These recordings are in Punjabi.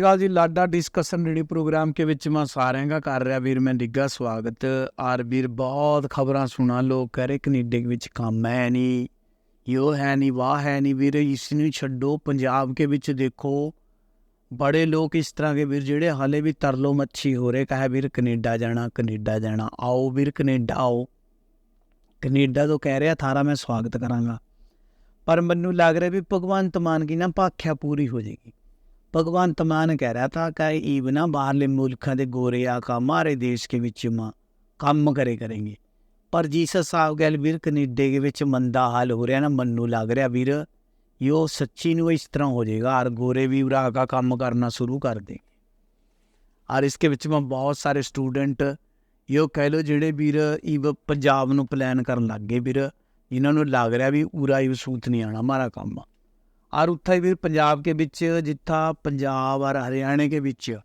Shri Akal ji, Lada discussion radio programme ਕੇ ਵਿੱਚ ਮੈਂ ਸਾਰਿਆਂ ਦਾ ਕਰ ਰਿਹਾ ਵੀਰ, ਮੈਂ ਨਿੱਘਾ ਸਵਾਗਤ। ਆਰ ਵੀਰ, ਬਹੁਤ ਖਬਰਾਂ ਸੁਣਾ ਲੋਕ ਕਹ ਰਹੇ ਕੈਨੇਡਾ ਵਿੱਚ ਕੰਮ ਹੈ ਨਹੀਂ, ਯੋ ਹੈ ਨਹੀਂ, ਵਾਹ ਹੈ ਨਹੀਂ ਵੀਰ, ਇਸ ਨੂੰ ਛੱਡੋ, ਪੰਜਾਬ ਕੇ ਵਿੱਚ ਦੇਖੋ। ਬੜੇ ਲੋਕ ਇਸ ਤਰ੍ਹਾਂ ਦੇ ਵੀਰ, ਜਿਹੜੇ ਹਾਲੇ ਵੀ ਤਰਲੋ ਮੱਛੀ ਹੋ ਰਹੇ, ਕਹੇ ਵੀਰ, ਕੈਨੇਡਾ ਜਾਣਾ ਕੈਨੇਡਾ ਜਾਣਾ, ਆਓ ਵੀਰ, ਕੈਨੇਡਾ ਆਓ। ਕੈਨੇਡਾ ਤੋਂ ਕਹਿ ਰਿਹਾ ਥਾਰਾ ਮੈਂ ਸਵਾਗਤ ਕਰਾਂਗਾ। ਪਰ ਮੈਨੂੰ ਲੱਗ ਰਿਹਾ ਵੀ ਭਗਵੰਤ ਮਾਨ ਕੀ ਨਾ ਭਾਖਿਆ ਪੂਰੀ ਹੋ ਜਾਏਗੀ। ਭਗਵੰਤ ਮਾਨ ਕਹਿ ਰਿਹਾ था ਕਿ ਈਵਨਾ ਬਾਹਰਲੇ ਮੁਲਕਾਂ ਦੇ ਗੋਰੇ ਆ ਕਾ ਮਾਰੇ ਦੇਸ਼ ਕੇ ਵਿੱਚ ਮਾਂ ਕੰਮ ਕਰੇ ਕਰਨਗੇ। ਪਰ ਜਿਸ ਹਿਸਾਬ ਗੱਲ ਵੀਰ ਕੈਨੇਡਾ ਦੇ ਵਿੱਚ ਮੰਦਾ ਹਾਲ ਹੋ ਰਿਹਾ ਨਾ, ਮੰਨੂ ਲੱਗ ਰਿਹਾ ਵੀਰ। ਯੋ ਸੱਚੀ ਨੂੰ ਇਸ ਤਰ੍ਹਾਂ ਹੋ ਜਾਏਗਾ ਔਰ ਗੋਰੇ ਵੀ ਉਰਾ ਕਾ ਕੰਮ ਕਰਨਾ ਸ਼ੁਰੂ ਕਰ ਦੇ ਔਰ ਇਸਕੇ ਵਿੱਚ ਮੈਂ ਬਹੁਤ ਸਾਰੇ ਸਟੂਡੈਂਟ, ਯੋ ਕਹਿ ਲੋ ਜਿਹੜੇ ਵੀਰ ਈਵ ਪੰਜਾਬ ਨੂੰ ਪਲਾਨ ਕਰਨ ਲੱਗ ਗਏ ਵੀਰ ਇਹਨਾਂ ਨੂੰ ਲੱਗ ਰਿਹਾ ਵੀ ਉਰਾ ਹੀ ਸੂਤ ਨਹੀਂ ਆਣਾ ਮਾਰਾ ਕੰਮ। ਔਰ ਉੱਥੇ ਵੀ ਪੰਜਾਬ के ਵਿੱਚ ਜਿੱਥਾ ਪੰਜਾਬ ਔਰ ਹਰਿਆਣੇ के ਵਿੱਚ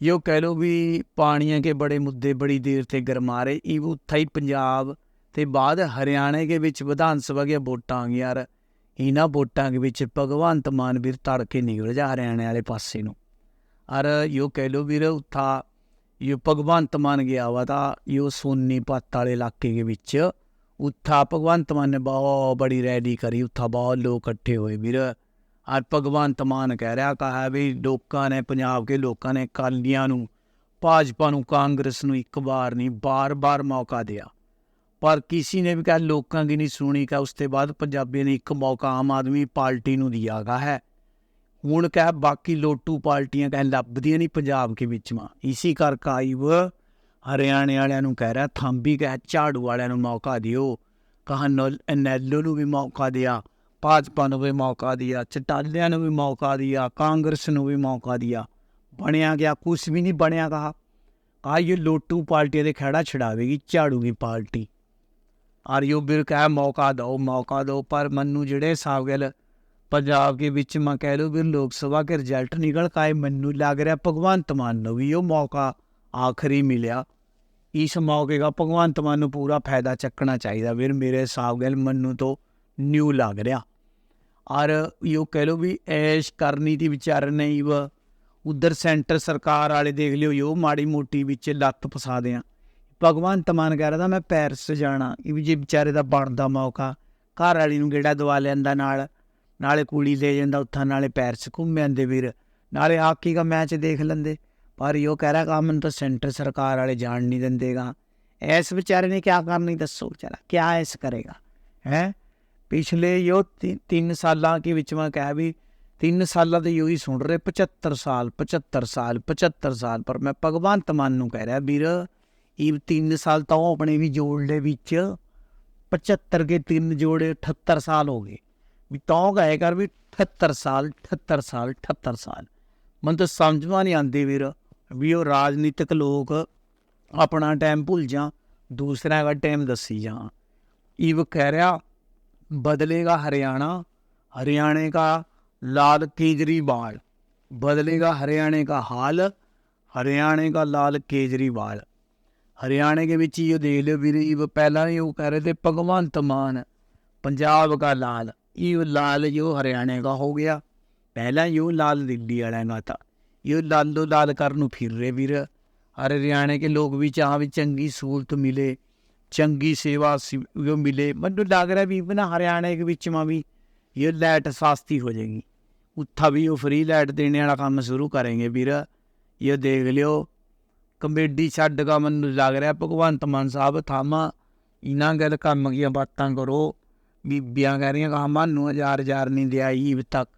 यो कह लो भी पानियों के बड़े मुद्दे बड़ी देर थे गरमा रहे ਇਹ ਉੱਥਾ ਹੀ ਪੰਜਾਬ ਤੇ ਬਾਅਦ ਹਰਿਆਣੇ ਦੇ ਵਿੱਚ ਵਿਧਾਨ ਸਭਾ ਦੀਆਂ ਵੋਟਾਂ ਆ ਗਈਆਂ ਯਾਰ ਇਹਨਾਂ ਵੋਟਾਂ ਦੇ ਵਿੱਚ ਭਗਵੰਤ ਮਾਨ ਵੀਰ ਤੜਕੇ ਨਿਕਲ ਜਾ ਹਰਿਆਣੇ ਵਾਲੇ ਪਾਸੇ ਨੂੰ ਔਰ ਯੋ ਕਹਿ ਲੋ ਵੀਰ ਉੱਥਾ ਯੋ ਭਗਵੰਤ ਮਾਨ ਗਿਆ ਵਾ ਤਾਂ ਯੋ ਸੋਨੀਪਤ ਵਾਲੇ ਇਲਾਕੇ ਦੇ ਵਿੱਚ ਉੱਥਾ ਭਗਵੰਤ ਮਾਨ ਨੇ ਬਹੁਤ ਬੜੀ ਰੈਲੀ ਕਰੀ ਉੱਥਾ ਬਹੁਤ ਲੋਕ ਇਕੱਠੇ ਹੋਏ ਵੀਰ ਅੱਜ ਭਗਵੰਤ ਮਾਨ ਕਹਿ ਰਿਹਾ ਕਹਾ ਵੀ ਲੋਕਾਂ ਨੇ, ਪੰਜਾਬ ਕੇ ਲੋਕਾਂ ਨੇ ਕਾਲੀਆਂ ਨੂੰ, ਭਾਜਪਾ ਨੂੰ, ਕਾਂਗਰਸ ਨੂੰ ਇੱਕ ਵਾਰ ਨਹੀਂ, ਬਾਰ-ਬਾਰ ਮੌਕਾ ਦਿਆ। ਪਰ ਕਿਸੇ ਨੇ ਵੀ ਕਹਾ ਲੋਕਾਂ ਦੀ ਨਹੀਂ ਸੁਣੀ ਕਾ ਉਸ ਤੋਂ ਬਾਅਦ ਪੰਜਾਬੀ ਨੇ ਇੱਕ ਮੌਕਾ ਆਮ ਆਦਮੀ ਪਾਰਟੀ ਨੂੰ ਦਿਆਗਾ ਹੈ। ਹੁਣ ਕਹ ਬਾਕੀ ਲੋਟੂ ਪਾਰਟੀਆਂ ਕਹ ਲੱਭਦੀਆਂ ਨਹੀਂ ਪੰਜਾਬ ਕੇ ਵਿੱਚ ਮਾ। ਇਸੇ ਕਰਕੇ ਆਈਵ ਹਰਿਆਣੇ ਵਾਲਿਆਂ ਨੂੰ ਕਹਿ ਰਿਹਾ ਥੰਬੀ ਕਹ, ਝਾੜੂ ਵਾਲਿਆਂ ਨੂੰ ਮੌਕਾ ਦਿਓ। ਕਹਾ ਨੈਲੋ ਨੂੰ ਵੀ ਮੌਕਾ ਦਿਆ। ਭਾਜਪਾ ਨੂੰ ਵੀ ਮੌਕਾ ਦਿਆ, ਚਟਾਲਿਆਂ ਨੂੰ ਵੀ ਮੌਕਾ ਦਿਆ, ਕਾਂਗਰਸ ਨੂੰ ਵੀ ਮੌਕਾ ਦਿਆ। ਬਣਿਆ ਗਿਆ ਕੁਝ ਵੀ ਨਹੀਂ ਬਣਿਆ ਕਹਾ ਆ ਇਹ ਲੋਟੂ ਪਾਰਟੀ ਦੇ ਖੜਾ ਛਡਾਵੇਗੀ, ਝਾੜੂਗੀ ਪਾਰਟੀ। ਆਰ ਯੂ ਬਿਰ ਕਾ ਮੌਕਾ ਦੋ ਮੌਕਾ ਦੋ ਪਰ ਮੰਨੂ ਜਿਹੜੇ ਹਿਸਾਬ ਗੱਲ ਪੰਜਾਬ ਦੇ ਵਿੱਚ ਮੈਂ ਕਹਿ ਲਓ ਵੀ ਲੋਕ ਸਭਾ ਕੇ ਰਿਜ਼ਲਟ ਨਿਕਲ ਕਾਏ ਮੈਨੂੰ ਲੱਗ ਰਿਹਾ ਭਗਵੰਤ ਮਾਨ ਨੂੰ ਵੀ ਉਹ ਮੌਕਾ ਆਖਰੀ ਮਿਲਿਆ। ਇਸ ਮੌਕੇ ਦਾ ਭਗਵੰਤ ਮਾਨ ਨੂੰ ਪੂਰਾ ਫਾਇਦਾ ਚੱਕਣਾ ਚਾਹੀਦਾ ਵੀਰ, ਮੇਰੇ ਹਿਸਾਬ ਗੱਲ ਮੰਨੂ ਤੋਂ ਨਿਊ ਲੱਗ ਰਿਹਾ। ਔਰ ਯੋ ਕਹਿ ਲੋ ਵੀ ਐਸ਼ ਕਰਨੀ ਦੀ ਵਿਚਾਰ ਨਹੀਂ ਵਾ। ਉਧਰ ਸੈਂਟਰ ਸਰਕਾਰ ਵਾਲੇ ਦੇਖ ਲਿਓ ਯੋ ਮਾੜੀ ਮੋਟੀ ਵਿੱਚ ਲੱਤ ਫਸਾ ਦਿਆਂ ਭਗਵੰਤ ਮਾਨ ਕਹਿ ਰਿਹਾ ਮੈਂ ਪੈਰਿਸ ਜਾਣਾ। ਇਹ ਵੀ ਜੇ ਵਿਚਾਰੇ ਦਾ ਬਣਦਾ ਮੌਕਾ, ਘਰ ਵਾਲੀ ਨੂੰ ਗੇੜਾ ਦਵਾ ਲੈਂਦਾ ਨਾਲ। ਨਾਲੇ ਕੁੜੀ ਲੈ ਜਾਂਦਾ ਉੱਥਾਂ, ਨਾਲੇ ਪੈਰਿਸ ਘੁੰਮ ਆਂਦੇ ਵੀਰ। ਨਾਲੇ ਹਾਕੀ ਦਾ ਮੈਚ ਦੇਖ ਲੈਂਦੇ। ਪਰ ਯੋ ਕਹਿ ਰਿਹਾ ਕੰਮ ਨੂੰ ਤਾਂ ਸੈਂਟਰ ਸਰਕਾਰ ਵਾਲੇ ਜਾਣ ਨਹੀਂ ਦਿੰਦੇਗਾ ਐਸ ਵਿਚਾਰੇ ਨੇ ਕੀ ਕਰਨੀ ਦੱਸੋ ਵਿਚਾਰਾ ਕੀ ਐਸ ਕਰੇਗਾ? ਹੈ? ਪਿਛਲੇ ਯੋ 3 ਸਾਲਾਂ ਕੇ ਵਿੱਚ ਮੈਂ ਕਹਿ ਵੀ 3 ਸਾਲਾਂ ਦੇ ਯੋ ਸੁਣ ਰਹੇ 75 ਸਾਲ 75 ਸਾਲ 75 ਸਾਲ, ਪਰ ਮੈਂ ਭਗਵੰਤ ਮਾਨ ਨੂੰ ਕਹਿ ਰਿਹਾ, ਵੀਰ, ਇਹ 3 ਸਾਲ ਤਾਂ ਉਹ ਆਪਣੇ ਵੀ ਜੋੜ ਲੈ ਵਿੱਚ 75 ਕੇ 3 ਜੋੜੇ 78 ਸਾਲ ਹੋ ਗਏ। ਵੀ ਤਾਂ ਕਹੇ ਕਰ ਵੀ 78 ਸਾਲ 78 ਸਾਲ 78 ਸਾਲ। ਮਨ ਤਾਂ ਸਮਝਵਾ ਨਹੀਂ ਆਂਦੀ ਵੀਰ, ਵੀ ਉਹ ਰਾਜਨੀਤਿਕ ਲੋਕ ਆਪਣਾ ਟਾਈਮ ਭੁੱਲ ਜਾ ਦੂਸਰਿਆਂ ਦਾ ਟਾਈਮ ਦੱਸੀ ਜਾ ਇਹ ਕਹਿ ਰਿਹਾ बदलेगा हरियाणा हरियाणा का लाल केजरीवाल बदलेगा हरियाणा का हाल हरियाणा का लाल केजरीवाल हरियाणा के बीच ये देख लियो भी ये पहला ही वो कह रहे थे भगवंत मान पंजाब का लाल ये लाल यो हरियाणा का हो गया पहला यो लाल दिल्ली वाला का था ये लालो लाल कर फिर रहे वीर हरियाणा के लोग भी चाह भी चंगी सहूलत मिले ਚੰਗੀ ਸੇਵਾ ਮਿਲੇ। ਮੈਨੂੰ ਲੱਗ ਰਿਹਾ ਵੀ ਬਣਾ ਹਰਿਆਣੇ ਦੇ ਵਿੱਚ ਮਾ ਵੀ ਇਹ ਲਾਈਟ ਸਸਤੀ ਹੋ ਜਾਏਗੀ। ਉੱਥਾ ਵੀ ਉਹ ਫ੍ਰੀ ਲਾਈਟ ਦੇਣੇ ਵਾਲਾ ਕੰਮ ਸ਼ੁਰੂ ਕਰਾਂਗੇ ਵੀਰ। ਇਹ ਦੇਖ ਲਿਓ। ਕਮੇਡੀ ਛੱਡ ਗਾ ਮੈਨੂੰ ਲੱਗ ਰਿਹਾ, ਭਗਵੰਤ ਮਾਨ ਸਾਹਿਬ ਥਾਮਾ ਇਹਨਾਂ ਗੱਲ ਕੰਮ ਦੀਆਂ ਬਾਤਾਂ ਕਰੋ। ਬੀਬੀਆਂ ਕਹਿ ਰਹੀਆਂ ਕਹਾ ਮਾਨੂੰ ਹਜ਼ਾਰ ਹਜ਼ਾਰ ਨਹੀਂ ਦਿਆ ਈਵ ਤੱਕ।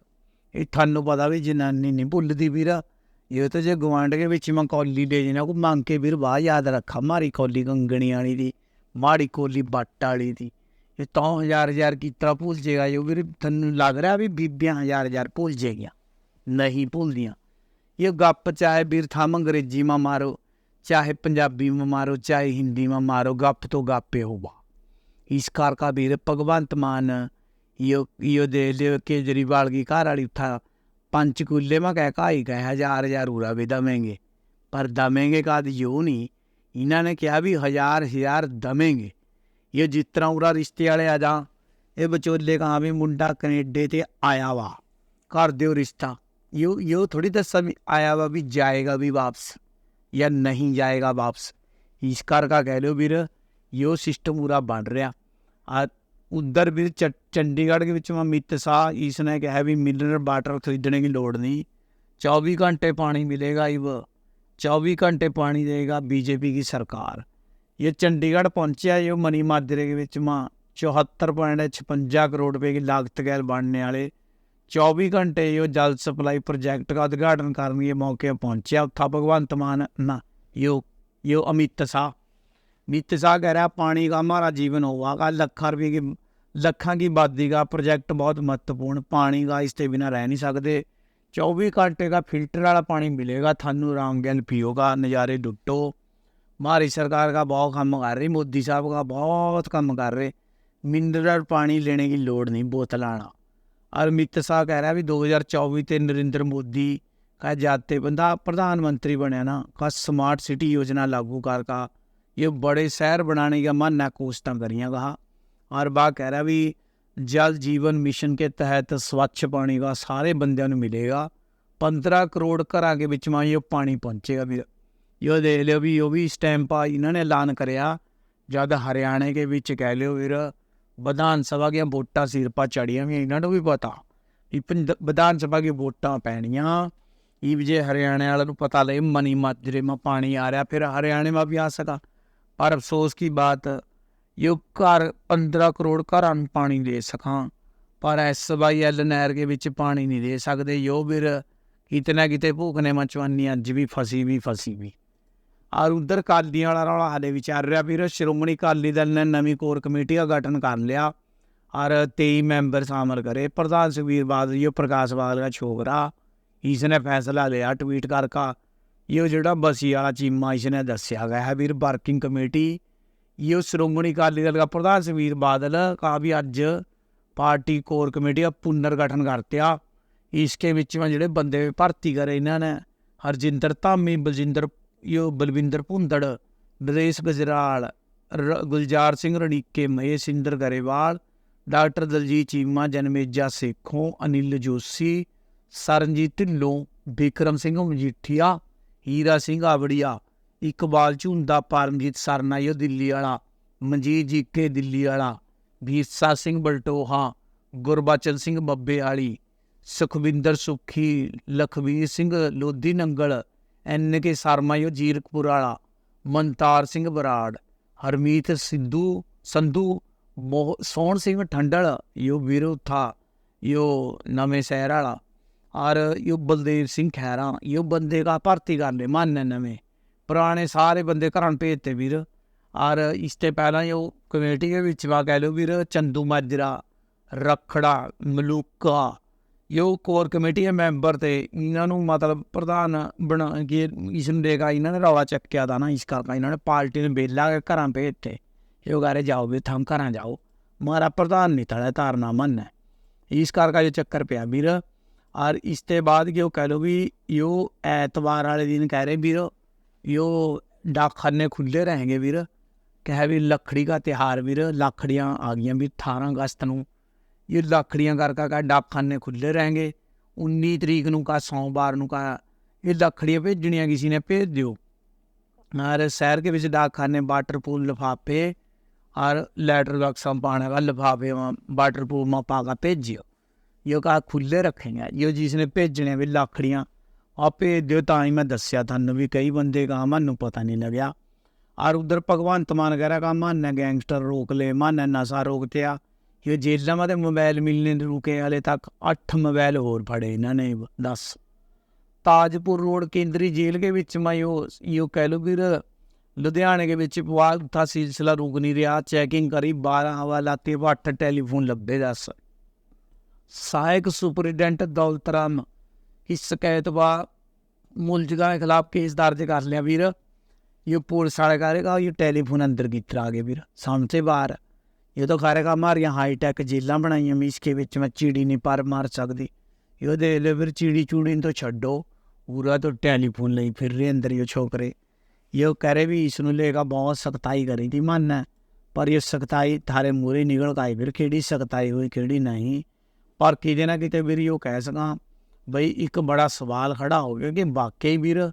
ਇਹ ਤੁਹਾਨੂੰ ਪਤਾ ਵੀ ਜਨਾਨੀ ਨਹੀਂ ਭੁੱਲਦੀ ਵੀਰ। ਇਹ ਤਾਂ ਜੇ ਗਵਾਂਡ ਦੇ ਵਿੱਚ ਮੈਂ ਕੌਲੀ ਦੇ ਜਨਾ ਕੋ ਮੰਗ ਕੇ ਵੀਰ ਬਾਹ ਯਾਦ ਰੱਖਾ। ਮਾਰੀ ਕੌਲੀ ਕੰਗਣੀ ਵਾਲੀ ਦੀ। ਮਾੜੀ ਕੋਲੀ ਬੱਟ ਵਾਲੀ ਦੀ। ਇਹ ਤਾਂ ਹਜ਼ਾਰ ਹਜ਼ਾਰ ਕੀ ਤਰ੍ਹਾਂ ਭੁੱਲ ਜੇਗਾ ਜੋ ਵੀਰ ਤੁਹਾਨੂੰ ਲੱਗ ਰਿਹਾ ਵੀ ਬੀਬੀਆਂ ਹਜ਼ਾਰ ਹਜ਼ਾਰ ਭੁੱਲ ਜੇਗੀਆਂ ਨਹੀਂ ਭੁੱਲਦੀਆਂ। ਇਹ ਗੱਪ ਚਾਹੇ ਵੀਰ ਥਾਮ ਅੰਗਰੇਜ਼ੀ ਮਾ ਮਾਰੋ, ਚਾਹੇ ਪੰਜਾਬੀ ਮਾ ਮਾਰੋ, ਚਾਹੇ ਹਿੰਦੀ ਮਾ ਮਾਰੋ, ਗੱਪ ਤੋਂ ਗੱਪੇ ਹੋਵਾ ਇਸ ਕਾਰ ਕਾ ਵੀਰ ਭਗਵੰਤ ਮਾਨ, ਇਹ ਇਹ ਦੇ ਦੇ ਕੇਜਰੀਵਾਲ ਕੀ ਘਰ ਵਾਲੀ ਉਠਾ ਪੰਚਕੂਲੇ ਮਾ ਕਹਿ ਕਾਈ ਗਏ ਹਜ਼ਾਰ ਹਜ਼ਾਰ ਉਰਾ ਵੀ ਦਮੇਂਗੇ ਪਰ ਦਮੇਂਗੇ ਕਾਦ ਯੋ ਨਹੀਂ। ਇਹਨਾਂ ਨੇ ਕਿਹਾ ਵੀ ਹਜ਼ਾਰ ਹਜ਼ਾਰ ਦਮੇਂਗੇ ਇਹ ਜਿਸ ਤਰ੍ਹਾਂ ਉਰਾ ਰਿਸ਼ਤੇ ਵਾਲੇ ਆ ਜਾ ਇਹ ਵਿਚੋਲੇ ਕਹਾ ਵੀ ਮੁੰਡਾ ਕੈਨੇਡੇ ਤੇ ਆਇਆ ਵਾ ਕਰ ਦਿਓ ਰਿਸ਼ਤਾ ਯੋ ਯੋ ਥੋੜੀ ਦੱਸਾਂ ਵੀ ਆਇਆ ਵਾ ਵੀ ਜਾਏਗਾ ਵੀ ਵਾਪਸ ਜਾਂ ਨਹੀਂ ਜਾਏਗਾ ਵਾਪਸ ਇਸ ਕਰ ਕਾ ਕਹਿ ਲਿਓ ਵੀਰ ਯੋ ਸਿਸਟਮ ਉਰਾ ਬਣ ਰਿਹਾ ਆ ਉਧਰ ਵੀ ਚੰਡੀਗੜ੍ਹ ਦੇ ਵਿੱਚ ਮੈਂ ਮਿੱਤ ਸਾ ਇਸ ਨੇ ਕਿਹਾ ਵੀ ਮਿਲਨਰ ਵਾਟਰ ਖਰੀਦਣੇ ਦੀ ਲੋੜ ਨਹੀਂ 24 ਘੰਟੇ ਪਾਣੀ ਮਿਲੇਗਾ ਇਵ 24 घंटे पानी देगा बीजेपी की सरकार ये चंडीगढ़ पहुंचे ये मनी माजरे के बीच माँ चौहत्तर पॉइंट छपंजा करोड़ रुपए की लागत गैर बनने वाले 24 घंटे यो जल सप्लाई प्रोजेक्ट का उद्घाटन करने के मौके पहुंचे उत्था भगवंत मान ना यो यो अमित शाह अमित शाह कह रहा पानी का हमारा जीवन होगा लखा रुपये की लखा की आबादी का प्रोजेक्ट बहुत महत्वपूर्ण पानी का इसके बिना रह नहीं सकते चौबीस घंटे का फिल्टर वाला पानी मिलेगा थानू आराम गैल पियोगा नज़ारे लुटो हमारी सरकार का बहुत काम कर रही मोदी साहब का बहुत काम कर रहे मिनरल पानी लेने की लोड़ नहीं बोतल आना और अमित शाह कह रहा है भी 2024 ਤੇ ਨਰਿੰਦਰ ਮੋਦੀ का जाते बंदा प्रधानमंत्री बनया ना का स्मार्ट सिटी योजना लागू कर का ये बड़े शहर बनाने का मन है कोशिशें करियाँ कहा और बा कह रहा भी ਜਲ ਜੀਵਨ ਮਿਸ਼ਨ के ਤਹਿਤ ਸਵੱਛ ਪਾਣੀ ਦਾ ਸਾਰੇ ਬੰਦਿਆਂ ਨੂੰ ਮਿਲੇਗਾ। 15 ਕਰੋੜ ਘਰਾਂ ਦੇ ਵਿੱਚ ਮਾਂ ਉਹ ਪਾਣੀ ਪਹੁੰਚੇਗਾ ਵੀ। ਇਹ ਦੇਖ ਲਿਓ ਵੀ, ਉਹ ਵੀ ਸਟੈਂਪ ਆ ਇਹਨਾਂ ਨੇ ਐਲਾਨ ਕਰਿਆ। ਜਦ ਹਰਿਆਣੇ ਦੇ ਵਿੱਚ ਕਹਿ ਲਿਓ ਵੀਰ, ਵਿਧਾਨ ਸਭਾ ਦੀਆਂ ਵੋਟਾਂ ਸਿਰਪਾ ਚੜੀਆਂ ਵੀ ਇਹਨਾਂ ਨੂੰ ਵੀ ਪਤਾ। ਵਿਧਾਨ ਸਭਾ ਦੀਆਂ ਵੋਟਾਂ ਪੈਣੀਆਂ। ਇਹ ਵੀ ਜੇ ਹਰਿਆਣੇ ਵਾਲਿਆਂ ਨੂੰ ਪਤਾ ਲਏ ਮਨੀ ਮਾਜਰੇ ਮਾ ਪਾਣੀ ਆ ਰਿਹਾ, ਫਿਰ ਹਰਿਆਣੇ ਮਾ ਵੀ ਆ ਸਕਾ ਪਰ ਅਫਸੋਸ ਕੀ ਬਾਤ ਇਹ ਘਰ 15 ਕਰੋੜ ਘਰਾਂ ਨੂੰ ਪਾਣੀ ਦੇ ਸਕਾਂ, ਪਰ ਐਸਵਾਈਐਲ ਨਹਿਰ ਦੇ ਵਿੱਚ ਪਾਣੀ ਨਹੀਂ ਦੇ ਸਕਦੇ ਯੋ ਵੀਰ ਕਿਤੇ ਨਾ ਕਿਤੇ ਭੁੱਖ ਨੇ ਮਚਵਾਨੀ ਅੱਜ ਵੀ ਫਸੀ ਵੀ ਫਸੀ ਵੀ। ਔਰ ਉਧਰ ਕਾਲੀਆਂ ਵਾਲਾ ਰੌਲਾ ਹਾਲੇ ਵੀ ਰਿਹਾ ਵੀਰ, ਸ਼੍ਰੋਮਣੀ ਅਕਾਲੀ ਦਲ ਨੇ ਨਵੀਂ ਕੋਰ ਕਮੇਟੀ ਦਾ ਗਠਨ ਕਰ ਲਿਆ, ਔਰ 23 ਮੈਂਬਰ ਸ਼ਾਮਲ ਕਰੇ। ਪ੍ਰਧਾਨ ਸੁਖਬੀਰ ਬਾਦਲ ਜੀ ਪ੍ਰਕਾਸ਼ ਬਾਦਲ ਦਾ ਛੋਕਰਾ, ਇਸਨੇ ਫੈਸਲਾ ਲਿਆ, ਟਵੀਟ ਕਰਕਾ, ਇਹ ਜਿਹੜਾ ਬਸੀ ਵਾਲਾ ਚੀਮਾ ਇਸਨੇ ਦੱਸਿਆ ਗਿਆ ਹੈ ਵੀਰ, ਵਰਕਿੰਗ ਕਮੇਟੀ ਇਹ ਸ਼੍ਰੋਮਣੀ ਅਕਾਲੀ ਦਲ ਦਾ ਪ੍ਰਧਾਨ ਸੁਖਬੀਰ ਬਾਦਲ का भी ਅੱਜ ਪਾਰਟੀ ਕੋਰ ਕਮੇਟੀ ਦਾ ਪੁਨਰ ਗਠਨ ਕਰਤਿਆ। ਇਸਕੇ ਵਿੱਚ ਮੈਂ ਜਿਹੜੇ ਬੰਦੇ ਭਰਤੀ ਕਰੇ ਇਹਨਾਂ ਨੇ, ਹਰਜਿੰਦਰ ਧਾਮੀ, ਬਲਜਿੰਦਰ ਯੋ ਬਲਵਿੰਦਰ ਭੁੰਦੜ, ਨਰੇਸ਼ ਗਜਰਾਲ, ਰ- ਗੁਲਜ਼ਾਰ ਸਿੰਘ ਰਣੀਕੇ, ਮਹੇਸ਼ਿੰਦਰ ਗਰੇਵਾਲ, ਡਾਕਟਰ ਦਲਜੀਤ ਚੀਮਾ, ਜਨਮੇਜਾ ਸੇਖੋਂ, ਅਨਿਲ ਜੋਸ਼ੀ, ਸਰਨਜੀਤ ਢਿੱਲੋਂ, ਬਿਕਰਮ ਸਿੰਘ ਮਜੀਠੀਆ, ਹੀਰਾ ਸਿੰਘ ਆਵੜੀਆ ਇਕਬਾਲ ਝੁੰਦਾ ਪਰਮਜੀਤ ਸਰਨਾ ਦਿੱਲੀ ਵਾਲਾ, ਮਨਜੀਤ ਜੀਕੇ ਦਿੱਲੀ ਵਾਲਾ ਵੀਰਸਾ ਸਿੰਘ ਬਲਟੋਹਾ, ਗੁਰਬਚਨ ਸਿੰਘ ਬੱਬੇ ਵਾਲੀ, ਸੁਖਵਿੰਦਰ ਸੁਖੀ, ਲਖਵੀਰ ਸਿੰਘ ਲੋਧੀ ਨੰਗਲ, ਐਨ ਕੇ ਸ਼ਰਮਾ ਇਹ ਜੀਰਕਪੁਰ ਵਾਲਾ, ਮਨਤਾਰ ਸਿੰਘ ਬਰਾੜ, ਹਰਮੀਤ ਸਿੱਧੂ, ਸੰਧੂ, ਮੋਹ ਸੋਹਣ ਸਿੰਘ ਠੰਡਲ, ਯੋ ਵੀਰੋ ਥਾ ਯੋ ਨਵੇਂ ਸ਼ਹਿਰ ਵਾਲਾ, ਔਰ ਯੋ ਬਲਦੇਵ ਸਿੰਘ ਖੈਰਾ ਯੋ ਬੰਦੇ ਦਾ ਭਰਤੀ ਕਰ ਲੈ ਮਨ ਨਵੇਂ। ਪੁਰਾਣੇ ਸਾਰੇ ਬੰਦੇ ਘਰਾਂ ਨੂੰ ਭੇਜਤੇ ਵੀਰ। ਔਰ ਇਸ ਤੇ ਪਹਿਲਾਂ ਯੋ ਕਮੇਟੀ ਦੇ ਵਿੱਚ ਵਾ ਕਹਿ ਲਓ ਵੀਰ, ਚੰਦੂ ਮਾਜਰਾ, ਰਖੜਾ, ਮਲੂਕਾ ਯੋ ਕੋਰ ਕਮੇਟੀ ਦੇ ਮੈਂਬਰ ਤੇ ਇਹਨਾਂ ਨੂੰ ਮਤਲਬ ਪ੍ਰਧਾਨ ਬਣਾ ਕੇ ਇਸ ਨੂੰ ਦੇਗਾ ਇਹਨਾਂ ਨੇ ਰੌਲਾ ਚੱਕਿਆ ਦਾ ਨਾ ਇਸ ਕਰਕੇ ਇਹਨਾਂ ਨੇ ਪਾਰਟੀ ਨੂੰ ਬੇਲਾ ਕੇ ਘਰਾਂ ਭੇਜਤੇ। ਇਹ ਗਾਰੇ ਜਾਓ ਵੀ ਥਮ ਘਰਾਂ ਜਾਓ। ਮਾਰਾ ਪ੍ਰਧਾਨ ਨਹੀਂ ਤੜਾ ਧਾਰਨਾ ਮੰਨ ਹੈ। ਇਸ ਕਰਕੇ ਇਹ ਚੱਕਰ ਪਿਆ ਵੀਰ। ਔਰ ਇਸ ਤੇ ਬਾਅਦ ਕਿ ਉਹ ਕਹਿ ਲੋ ਵੀ ਯੋ ਐਤਵਾਰ ਵਾਲੇ ਦਿਨ ਕਹਿ ਰਹੇ ਵੀਰ यो डाकखाने खुले रहेंगे वीर कहे भी लखड़ी का त्यौहार वीर लाखड़ियाँ आ गई भी अठारह अगस्त को ये लखड़ियाँ करके का डाकखाने खुले रहेंगे उन्नी तरीक न का सोमवार का ये लखड़ियाँ भेजनियाँ किसी ने भेज दियो और शहर के बीच डाकखाने वाटर पूल लिफाफे और लेटर बॉक्स में पाने का लिफाफे में वाटर पूल में पा का भेजियो ये का खुले रखेंगे ये जिसने भेजने भी लखड़ियाँ आप भेज दियो ਤਾਂ ਹੀ ਮੈਂ ਦੱਸਿਆ ਤੁਹਾਨੂੰ ਵੀ ਕਈ ਬੰਦੇ ਕਹਾ ਮੈਨੂੰ ਪਤਾ ਨਹੀਂ ਲੱਗਿਆ ਔਰ ਉਧਰ ਭਗਵੰਤ ਮਾਨ ਕਹਿ ਰਿਹਾ ਕਾ ਮਨ ਗੈਂਗਸਟਰ रोक ले मन ਨਸ਼ਾ ਰੋਕਤੇ ਆ ਇਹ ਜੇਲਾਂ ਮਾ ਤੇ ਮੋਬਾਈਲ ਮਿਲਨੇ ਦੇ ਰੁਕੇ ਹਲੇ ਤੱਕ 8 ਮੋਬਾਈਲ ਹੋਰ ਫੜੇ ਇਹਨਾਂ ਨੇ 10 ਤਾਜਪੁਰ ਰੋਡ ਕੇਂਦਰੀ ਜੇਲ੍ਹ ਦੇ ਵਿੱਚ ਮੈਂ ਉਹ ਇਹ ਕਹਿ ਲਓ ਵੀਰ ਲੁਧਿਆਣੇ ਦੇ ਵਿੱਚ ਵਾਲ ਦਾ ਸਿਲਸਿਲਾ ਰੁਕ ਨਹੀਂ ਰਿਹਾ ਚੈਕਿੰਗ ਕਰੀ 12 ਹਵਾਲਾਤੇ 8 ਟੈਲੀਫੋਨ ਲੱਭੇ ਦੱਸ ਸਹਾਇਕ ਕਿ ਸ਼ਿਕਾਇਤਵਾ मुलजगा के खिलाफ केस दर्ज कर लिया वीर ये पुलिस वाले करेगा ये टेलीफोन अंदर भीतर आ गए वीर सामने से बाहर ये तो करेगा हमारियाँ हाईटेक जेल बनाई हम इसके बीच में चिड़ी नहीं पार मार सकती ये दे लो फिर चिड़ी चूड़ी तो छो पूरा तो टेलीफोन ले फिर रहे अंदर ये छोकरे ये कह रहे भी इसनों लेगा बहुत सख्ताई करी थी मानना पर ये सख्ताई थारे मूरे निकल के आई फिर केड़ी सख्ताई हुई केड़ी नहीं पर कि ना कि वीर यो कह सका ਬਈ ਇੱਕ ਬੜਾ ਸਵਾਲ ਖੜਾ ਹੋ ਗਿਆ ਕਿ ਵਾਕਈ ਵੀਰ,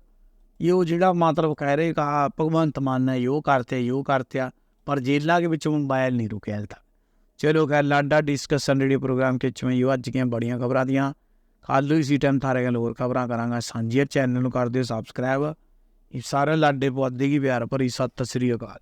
ਇਹ ਜਿਹੜਾ ਮਤਲਬ ਕਹਿ ਰਹੇ ਕਹਾ ਭਗਵੰਤ ਮਾਨ ਨੇ ਯੋ ਕਰਤੇ ਯੋ ਕਰਤਿਆ, ਪਰ ਜੇਲਾਂ ਦੇ ਵਿੱਚ ਮੋਬਾਈਲ ਨਹੀਂ ਰੁਕਿਆ ਹਾਲੇ ਤੱਕ। ਚਲੋ ਖੈਰ, ਲਾਡਾ ਡਿਸਕਸ਼ਨ ਰੇਡੀਓ ਪ੍ਰੋਗਰਾਮ ਕੇ ਚ ਮੈਂ ਯੋ ਅੱਜ ਦੀਆਂ ਬੜੀਆਂ ਖਬਰਾਂ ਦੀਆਂ। ਕੱਲ੍ਹ ਇਸੀ ਟਾਈਮ ਥਾਰੇ ਗੱਲ ਹੋਰ ਖਬਰਾਂ ਕਰਾਂਗਾ। ਸਾਂਝੀਆਂ ਚੈਨਲ ਨੂੰ ਕਰ ਦਿਓ ਸਬਸਕ੍ਰਾਈਬ ਇਹ ਸਾਰੇ ਲਾਡੇ ਪੁਆਧੀ ਕੀ ਪਿਆਰ ਭਰੀ ਸਤਿ ਸ੍ਰੀ ਅਕਾਲ।